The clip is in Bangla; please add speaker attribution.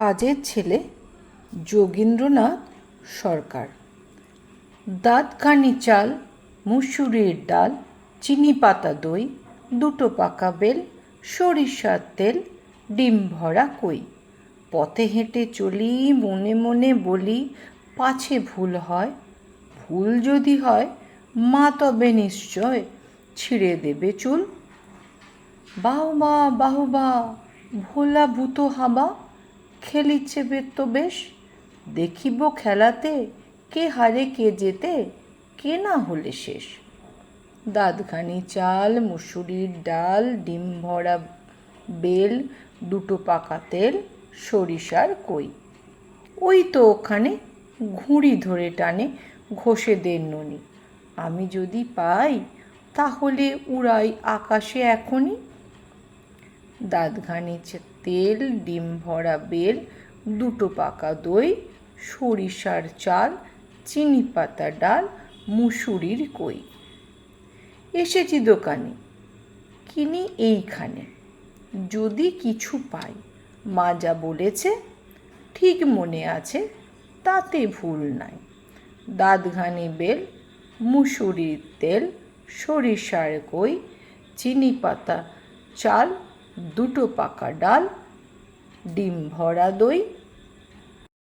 Speaker 1: কাজের ছেলে যোগীন্দ্রনাথ সরকার। দাঁতকানি চাল, মুসুরির ডাল, চিনি পাতা দই, দুটো পাকা বেল, সরিষার তেল, ডিম ভরা কই। পথে হেঁটে চলি, মনে মনে বলি, পাছে ভুল হয়, ভুল যদি হয়, মা তবে নিশ্চয় ছিঁড়ে দেবে চুল। বাহবা বাহবা, ভোলা ভূত হাবা খেলিচ্ছে বে তো বেশ। দেখিব খেলাতে কে হারে কে যেতে কে না হলে শেষ। দাঁতখানি চাল, মুসুরির ডাল, ডিম ভরা বেল, দুটো পাকা তেল, সরিষার কই। ওই তো ওখানে ঘুড়ি ধরে টানে ঘষে দেন ননি। আমি যদি পাই তাহলে উড়াই আকাশে এখনই। দাঁতঘানি তেল, ডিম ভরা বেল, দুটো পাকা দই, সরিষার চাল, চিনি পাতা ডাল, মুসুরির কই। এসেছি দোকানে, কিনি এইখানে। যদি কিছু পাই, মা যা বলেছে, ঠিক মনে আছে, তাতে ভুল নাই। দাঁতঘানি বেল, মুসুরির তেল, সরিষার কই, চিনি পাতা চাল দুটো পাকা ডাল ডিম ভরা দই